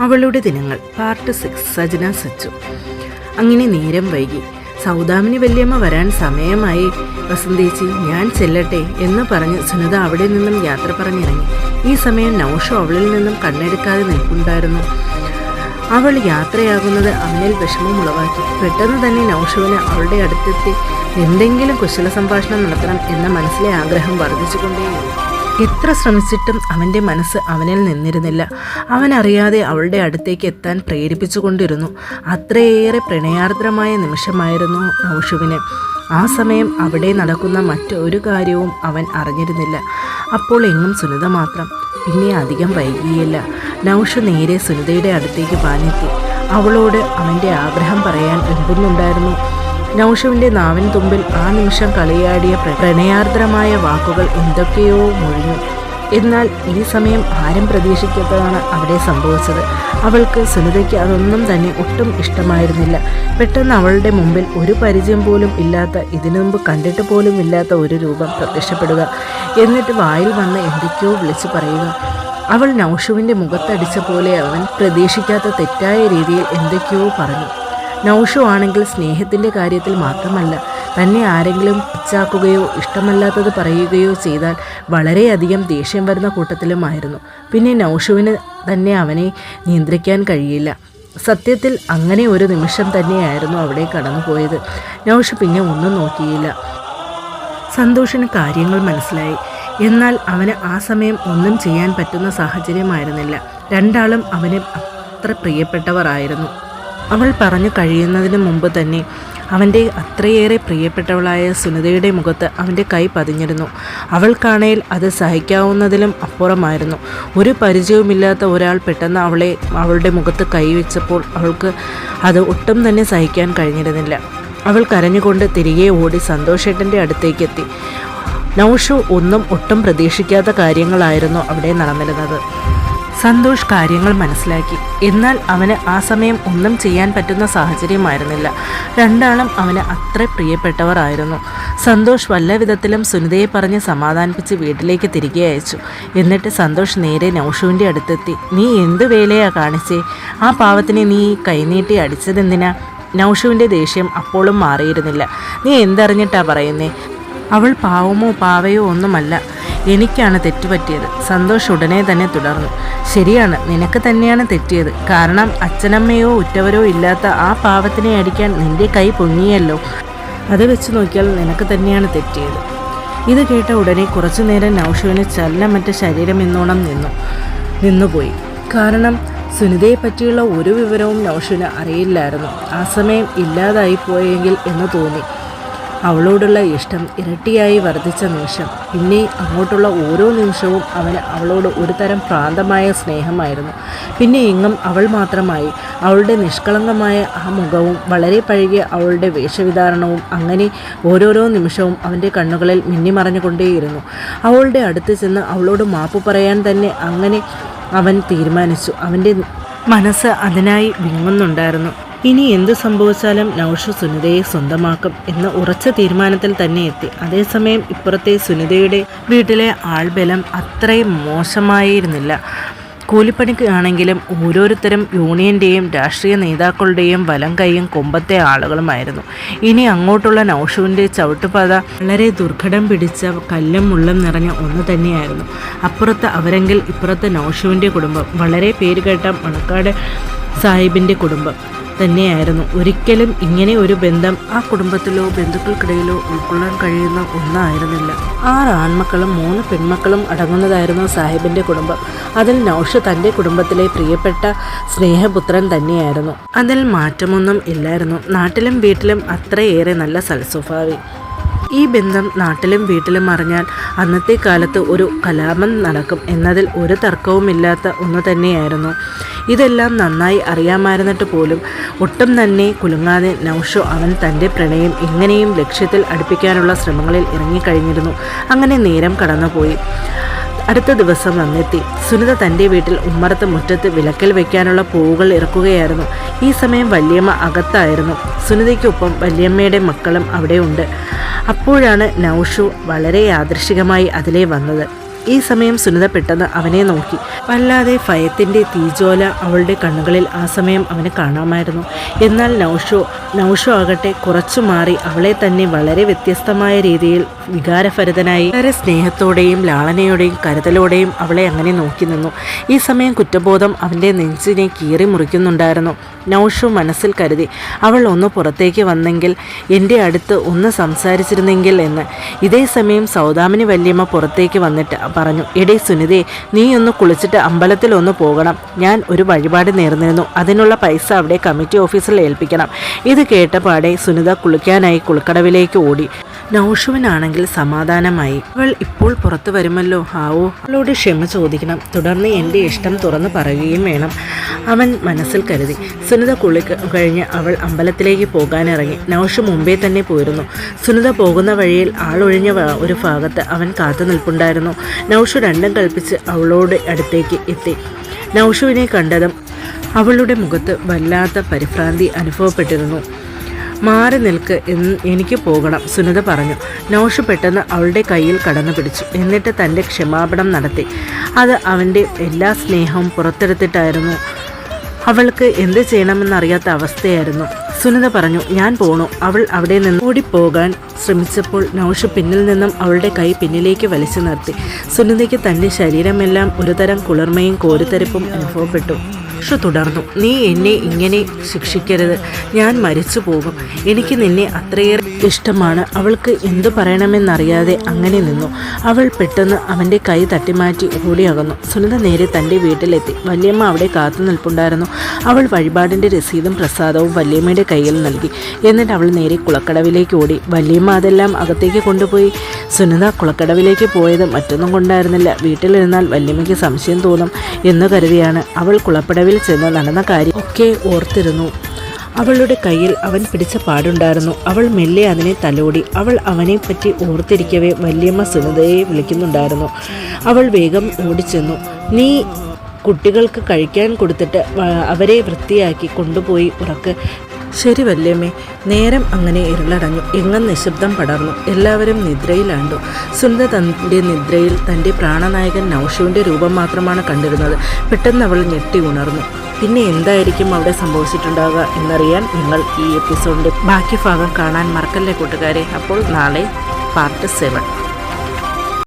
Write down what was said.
അവളുടെ ദിനങ്ങൾ. Part six Sajana Sachu. അങ്ങനെ നേരം വൈകി. സൗദാമിനി വല്യമ്മ വരാൻ സമയമായി. വസന്തേച്ചി ഞാൻ ചെല്ലട്ടെ എന്ന് പറഞ്ഞ് സുനിത അവിടെ നിന്നും യാത്ര പറഞ്ഞിറങ്ങി. ഈ സമയം നൗഷു അവളിൽ നിന്നും കണ്ണെടുക്കാതെ നിൽപ്പുണ്ടായിരുന്നു. അവൾ യാത്രയാകുന്നത് അവനിൽ വിഷമം ഉളവാക്കി പെട്ടെന്ന് തന്നെ നൗഷുവിന് അവളുടെ അടുത്തെത്തി എന്തെങ്കിലും കുശല സംഭാഷണം നടത്തണം എന്ന മനസ്സിലെ ആഗ്രഹം വർദ്ധിച്ചുകൊണ്ടേയിരുന്നു. എത്ര ശ്രമിച്ചിട്ടും അവന്റെ മനസ്സ് അവനിൽ നിന്നിരുന്നില്ല. അവനറിയാതെ അവളുടെ അടുത്തേക്ക് എത്താൻ പ്രേരിപ്പിച്ചുകൊണ്ടിരുന്നു. അത്രയേറെ പ്രണയാർദ്രമായ നിമിഷമായിരുന്നു നൗഷുവിന് ആ സമയം അവിടെ നടക്കുന്ന മറ്റൊരു കാര്യവും അവൻ അറിഞ്ഞിരുന്നില്ല. അപ്പോൾ എങ്ങും സുനിത മാത്രം. പിന്നെ അധികം വൈകിയില്ല. നൗഷു നേരെ സുനിതയുടെ അടുത്തേക്ക് പാഞ്ഞെത്തി അവളോട് അവന്റെ ആഗ്രഹം പറയാൻ വെമ്പുന്നുണ്ടായിരുന്നു നൗഷുവിന്റെ നാവിൻ തുമ്പിൽ ആ നിമിഷം കളിയാടിയ പ്രണയാർദ്രമായ വാക്കുകൾ എന്തൊക്കെയോ മുഴിഞ്ഞു. എന്നാൽ ഈ സമയം ആരും പ്രതീക്ഷിക്കാത്തതാണ് അവിടെ സംഭവിച്ചത്. അവൾക്ക് സുനിതയ്ക്ക് അതൊന്നും തന്നെ ഒട്ടും ഇഷ്ടമായിരുന്നില്ല. പെട്ടെന്ന് അവളുടെ മുമ്പിൽ ഒരു പരിചയം പോലും ഇല്ലാത്ത ഇതിനു മുമ്പ് കണ്ടിട്ട് പോലും ഇല്ലാത്ത ഒരു രൂപം പ്രത്യക്ഷപ്പെടുക. എന്നിട്ട് വായിൽ വന്ന് എന്തൊക്കെയോ വിളിച്ചു പറയുക. അവൾ നൗഷുവിന്റെ മുഖത്തടിച്ച പോലെ അവൻ പ്രതീക്ഷിക്കാത്ത തെറ്റായ രീതിയിൽ എന്തൊക്കെയോ പറഞ്ഞു. നൗഷു ആണെങ്കിൽ സ്നേഹത്തിന്റെ കാര്യത്തിൽ മാത്രമല്ല തന്നെ ആരെങ്കിലും പിച്ചാക്കുകയോ ഇഷ്ടമല്ലാത്തത് പറയുകയോ ചെയ്താൽ വളരെയധികം ദേഷ്യം വരുന്ന കൂട്ടത്തിലുമായിരുന്നു. പിന്നെ നൗഷുവിന് തന്നെ അവനെ നിയന്ത്രിക്കാൻ കഴിയില്ല. സത്യത്തിൽ അങ്ങനെ ഒരു നിമിഷം തന്നെയായിരുന്നു അവിടെ കടന്നുപോയത്. നൗഷു പിന്നെ ഒന്നും നോക്കിയില്ല. സന്തോഷിന് കാര്യങ്ങൾ മനസ്സിലായി. എന്നാൽ അവന് ആ സമയം ഒന്നും ചെയ്യാൻ പറ്റുന്ന സാഹചര്യമായിരുന്നില്ല. രണ്ടാളും അവന് അത്ര പ്രിയപ്പെട്ടവരായിരുന്നു അവൾ പറഞ്ഞു കഴിയുന്നതിന് മുമ്പ് തന്നെ അവന്റെ അത്രയേറെ പ്രിയപ്പെട്ടവളായ സുനിതയുടെ മുഖത്ത് അവന്റെ കൈ പതിഞ്ഞിരുന്നു. അവൾക്കാണേൽ അത് സഹിക്കാവുന്നതിലും അപ്പുറമായിരുന്നു. ഒരു പരിചയവുമില്ലാത്ത ഒരാൾ പെട്ടെന്ന് അവളെ അവളുടെ മുഖത്ത് കൈവച്ചപ്പോൾ അവൾക്ക് അത് ഒട്ടും തന്നെ സഹിക്കാൻ കഴിഞ്ഞിരുന്നില്ല. അവൾ കരഞ്ഞുകൊണ്ട് തിരികെ ഓടി സന്തോഷേട്ടന്റെ അടുത്തേക്ക് എത്തി. നൗഷു ഒന്നും ഒട്ടും പ്രതീക്ഷിക്കാത്ത കാര്യങ്ങളായിരുന്നു അവിടെ നടന്നിരുന്നത്. സന്തോഷ് കാര്യങ്ങൾ മനസ്സിലാക്കി. എന്നാൽ അവന് ആ സമയം ഒന്നും ചെയ്യാൻ പറ്റുന്ന സാഹചര്യമായിരുന്നില്ല. രണ്ടാളും അവന് അത്ര പ്രിയപ്പെട്ടവർ ആയിരുന്നു സന്തോഷ് വല്ല വിധത്തിലും സുനിതയെ പറഞ്ഞ് സമാധാനിപ്പിച്ച് വീട്ടിലേക്ക് തിരികെ അയച്ചു. എന്നിട്ട് സന്തോഷ് നേരെ നൗഷുവിന്റെ അടുത്തെത്തി. നീ എന്ത് വേലയാ കാണിച്ചേ? ആ പാവത്തിനെ നീ കൈനീട്ടി അടിച്ചതെന്തിനാ? നൗഷുവിന്റെ ദേഷ്യം അപ്പോഴും മാറിയിരുന്നില്ല. നീ എന്തറിഞ്ഞിട്ടാ പറയുന്നേ? അവൾ പാവമോ പാവയോ ഒന്നുമല്ല. എനിക്കാണ് തെറ്റുപറ്റിയത്. സന്തോഷ് ഉടനെ തന്നെ തുടർന്നു. ശരിയാണ് നിനക്ക് തന്നെയാണ് തെറ്റിയത്. കാരണം അച്ഛനമ്മയോ ഉറ്റവരോ ഇല്ലാത്ത ആ പാവത്തിനെ അടിക്കാൻ നിന്റെ കൈ പൊങ്ങിയല്ലോ. അത് വെച്ച് നോക്കിയാൽ നിനക്ക് തന്നെയാണ് തെറ്റിയത്. ഇത് കേട്ട ഉടനെ കുറച്ചു നേരം നൗഷുവിന് ചലനമറ്റ ശരീരം എന്നോണം നിന്നു നിന്നുപോയി. കാരണം സുനിതയെ പറ്റിയുള്ള ഒരു വിവരവും നൗഷുവിന് അറിയില്ലായിരുന്നു. ആ സമയം ഇല്ലാതായി പോയെങ്കിൽ എന്ന് തോന്നി. അവളോടുള്ള ഇഷ്ടം ഇരട്ടിയായി വർദ്ധിച്ച നിമിഷം. പിന്നെ അങ്ങോട്ടുള്ള ഓരോ നിമിഷവും അവന് അവളോട് ഒരു തരം പ്രാന്തമായ സ്നേഹമായിരുന്നു. പിന്നെ ഇങ്ങും അവൾ മാത്രമായി. അവളുടെ നിഷ്കളങ്കമായ ആ മുഖവും വളരെ പഴകിയ അവളുടെ വേഷവിധാരണവും അങ്ങനെ ഓരോരോ നിമിഷവും അവന്റെ കണ്ണുകളിൽ മിന്നിമറഞ്ഞുകൊണ്ടേയിരുന്നു. അവളുടെ അടുത്ത് ചെന്ന് അവളോട് മാപ്പ് പറയാൻ തന്നെ അങ്ങനെ അവൻ തീരുമാനിച്ചു. അവന്റെ മനസ്സ് അതിനായി വിങ്ങുന്നുണ്ടായിരുന്നു. ഇനി എന്ത് സംഭവിച്ചാലും നൗഷു സുനിതയെ സ്വന്തമാക്കും എന്ന ഉറച്ച തീരുമാനത്തിൽ തന്നെ എത്തി. അതേസമയം ഇപ്പുറത്തെ സുനിതയുടെ വീട്ടിലെ ആൾബലം അത്രയും മോശമായിരുന്നില്ല. കൂലിപ്പണിക്ക് ആണെങ്കിലും ഓരോരുത്തരും യൂണിയന്റെയും രാഷ്ട്രീയ നേതാക്കളുടെയും വലം കൈയും കൊമ്പത്തെ ആളുകളുമായിരുന്നു. ഇനി അങ്ങോട്ടുള്ള നൌഷുവിന്റെ ചവിട്ടുപാത വളരെ ദുർഘടം പിടിച്ച കല്ലും മുള്ളും നിറഞ്ഞ ഒന്ന് തന്നെയായിരുന്നു. അപ്പുറത്ത് അവരെങ്കിൽ ഇപ്പുറത്തെ നൌഷുവിന്റെ കുടുംബം. വളരെ പേരുകേട്ട മണക്കാട് സാഹിബിന്റെ കുടുംബം. തന്നെയായിരുന്നു. ഒരിക്കലും ഇങ്ങനെ ഒരു ബന്ധം ആ കുടുംബത്തിലോ ബന്ധുക്കൾക്കിടയിലോ ഉൾക്കൊള്ളാൻ കഴിയുന്ന ഒന്നായിരുന്നില്ല. ആറ് ആൺമക്കളും മൂന്ന് പെൺമക്കളും അടങ്ങുന്നതായിരുന്നു സാഹിബിന്റെ കുടുംബം. അതിൽ നൌഷ് തന്റെ കുടുംബത്തിലെ പ്രിയപ്പെട്ട സ്നേഹപുത്രൻ തന്നെയായിരുന്നു. അതിൽ മാറ്റമൊന്നും ഇല്ലായിരുന്നു. നാട്ടിലും വീട്ടിലും അത്രയേറെ നല്ല സൽസ്വഭാവി. ഈ ബന്ധം നാട്ടിലും വീട്ടിലും അറിഞ്ഞാൽ അന്നത്തെ കാലത്ത് ഒരു കലാപം നടക്കും എന്നതിൽ ഒരു തർക്കവുമില്ലാത്ത ഒന്ന് തന്നെയായിരുന്നു. ഇതെല്ലാം നന്നായി അറിയാമായിരുന്നിട്ട് പോലും ഒട്ടും തന്നെ കുലുങ്ങാതെ നൗഷോ അവൻ തന്റെ പ്രണയം എങ്ങനെയും ലക്ഷ്യത്തിൽ അടുപ്പിക്കാനുള്ള ശ്രമങ്ങളിൽ ഇറങ്ങിക്കഴിഞ്ഞിരുന്നു. അങ്ങനെ നേരം കടന്നുപോയി. അടുത്ത ദിവസം വന്നെത്തി. സുനിത തന്റെ വീട്ടിൽ ഉമ്മറത്ത് മുറ്റത്ത് വിലക്കൽ വെക്കാനുള്ള പൂവുകൾ ഇറക്കുകയായിരുന്നു. ഈ സമയം വല്യമ്മ അകത്തായിരുന്നു. സുനിതയ്ക്കൊപ്പം വല്യമ്മയുടെ മക്കളും അവിടെയുണ്ട്. അപ്പോഴാണ് നൗഷു വളരെ യാദൃശികമായി അതിലേ വന്നത്. ഈ സമയം സുനിത പെട്ടെന്ന് അവനെ നോക്കി. വല്ലാതെ ഭയത്തിന്റെ തീജോല അവളുടെ കണ്ണുകളിൽ ആ സമയം അവന് കാണാമായിരുന്നു. എന്നാൽ നൗഷോ നൗഷോ ആകട്ടെ കുറച്ചു മാറി അവളെ തന്നെ വളരെ വ്യത്യസ്തമായ രീതിയിൽ വികാരഭരിതനായി വളരെ സ്നേഹത്തോടെയും ലാളനയോടെയും കരുതലോടെയും അവളെ അങ്ങനെ നോക്കി നിന്നു. ഈ സമയം കുറ്റബോധം അവന്റെ നെഞ്ചിനെ കീറി മുറിക്കുന്നുണ്ടായിരുന്നു. നൗഷു മനസ്സിൽ കരുതി അവൾ ഒന്ന് പുറത്തേക്ക് വന്നെങ്കിൽ എന്റെ അടുത്ത് ഒന്ന് സംസാരിച്ചിരുന്നെങ്കിൽ എന്ന്. ഇതേ സമയം സൗദാമിനി വല്യമ്മ പുറത്തേക്ക് വന്നിട്ട് പറഞ്ഞു എടേ സുനിതേ നീ ഒന്ന് കുളിച്ചിട്ട് അമ്പലത്തിൽ ഒന്ന് പോകണം. ഞാൻ ഒരു വഴിപാട് നേർന്നിരുന്നു. അതിനുള്ള പൈസ അവിടെ കമ്മിറ്റി ഓഫീസിൽ ഏൽപ്പിക്കണം. ഇത് കേട്ടപാടെ സുനിത കുളിക്കാനായി കുളിക്കടവിലേക്ക് ഓടി. നൗഷുവിനാണെങ്കിൽ സമാധാനമായി. അവൾ ഇപ്പോൾ പുറത്തു വരുമല്ലോ. ആവോ. അവളോട് ക്ഷമ ചോദിക്കണം. തുടർന്ന് എന്റെ ഇഷ്ടം തുറന്നു പറയുകയും വേണം. അവൻ മനസ്സിൽ കരുതി. സുനിത കുളി കഴിഞ്ഞ് അവൾ അമ്പലത്തിലേക്ക് പോകാനിറങ്ങി. നൗഷു മുമ്പേ തന്നെ പോയിരുന്നു. സുനിത പോകുന്ന വഴിയിൽ ആളൊഴിഞ്ഞ ഒരു ഭാഗത്ത് അവൻ കാത്തു നിൽപ്പുണ്ടായിരുന്നു. നൗഷു രണ്ടും കൽപ്പിച്ച് അവളോട് അടുത്തേക്ക് എത്തി. നൗഷുവിനെ കണ്ടതും അവളുടെ മുഖത്ത് വല്ലാത്ത പരിഭ്രാന്തി അനുഭവപ്പെട്ടിരുന്നു. മാറി നിൽക്ക് എനിക്ക് പോകണം സുനിത പറഞ്ഞു. നൌഷ് പെട്ടെന്ന് അവളുടെ കയ്യിൽ കടന്നു പിടിച്ചു. എന്നിട്ട് തന്റെ ക്ഷമാപണം നടത്തി. അത് അവന്റെ എല്ലാ സ്നേഹവും പുറത്തെടുത്തിട്ടായിരുന്നു. അവൾക്ക് എന്ത് ചെയ്യണമെന്നറിയാത്ത അവസ്ഥയായിരുന്നു. സുനിത പറഞ്ഞു ഞാൻ പോണു. അവൾ അവിടെ നിന്ന് ഓടിപ്പോകാൻ ശ്രമിച്ചപ്പോൾ നൗഷ് പിന്നിൽ നിന്നും അവളുടെ കൈ പിന്നിലേക്ക് വലിച്ചു നിർത്തി. സുനിതയ്ക്ക് തന്റെ ശരീരമെല്ലാം ഒരുതരം കുളിർമയും കോരിത്തരിപ്പും അനുഭവപ്പെട്ടു. നൗഷ് തുടർന്നു. നീ എന്നെ ഇങ്ങനെ ശിക്ഷിക്കരുത്. ഞാൻ മരിച്ചു പോകും. എനിക്ക് നിന്നെ അത്രയേറെ ഇഷ്ടമാണ്. അവൾക്ക് എന്തു പറയണമെന്നറിയാതെ അങ്ങനെ നിന്നു. അവൾ പെട്ടെന്ന് അവന്റെ കൈ തട്ടിമാറ്റി ഓടിയകന്നു. സുനിത നേരെ തന്റെ വീട്ടിലെത്തി. വല്യമ്മ അവിടെ കാത്തു നിൽപ്പുണ്ടായിരുന്നു. അവൾ വഴിപാടിന്റെ രസീതും പ്രസാദവും വല്യമ്മയുടെ കയ്യിൽ നൽകി. എന്നിട്ട് അവൾ നേരെ കുളക്കടവിലേക്ക് ഓടി. വല്യമ്മ അതെല്ലാം അകത്തേക്ക് കൊണ്ടുപോയി. സുനിത കുളക്കടവിലേക്ക് പോയത് മറ്റൊന്നും കൊണ്ടായിരുന്നില്ല. വീട്ടിലിരുന്നാൽ വല്യമ്മയ്ക്ക് സംശയം തോന്നും എന്ന് കരുതിയാണ്. അവൾ കുളപ്പടവിൽ ചെന്ന് നടന്ന കാര്യം ഒക്കെ ഓർത്തിരുന്നു. അവളുടെ കയ്യിൽ അവൻ പിടിച്ച പാടുണ്ടായിരുന്നു. അവൾ മെല്ലെ അതിനെ തലോടി. അവൾ അവനെ പറ്റി ഓർത്തിരിക്കവേ വല്യമ്മ സുനിതയെ വിളിക്കുന്നുണ്ടായിരുന്നു. അവൾ വേഗം ഓടിച്ചെന്നു. നീ കുട്ടികൾക്ക് കഴിക്കാൻ കൊടുത്തിട്ട് അവരെ വൃത്തിയാക്കി കൊണ്ടുപോയി ഉറക്ക്. ശരി വല്യമ്മേ നേരം അങ്ങനെ ഇരുളടഞ്ഞു. എങ്ങും നിശബ്ദം പടർന്നു. എല്ലാവരും നിദ്രയിലാണ്ടു. സുനിത തന്റെ നിദ്രയിൽ തന്റെ പ്രാണനായകൻ നൗഷുവിന്റെ രൂപം മാത്രമാണ് കണ്ടിരുന്നത്. പെട്ടെന്ന് അവൾ ഞെട്ടി ഉണർന്നു. പിന്നെ എന്തായിരിക്കും അവിടെ സംഭവിച്ചിട്ടുണ്ടാവുക എന്നറിയാൻ നിങ്ങൾ ഈ എപ്പിസോഡിന്റെ ബാക്കി ഭാഗം കാണാൻ മറക്കല്ലേ കൂട്ടുകാരെ? അപ്പോൾ നാളെ പാർട്ട് സെവൻ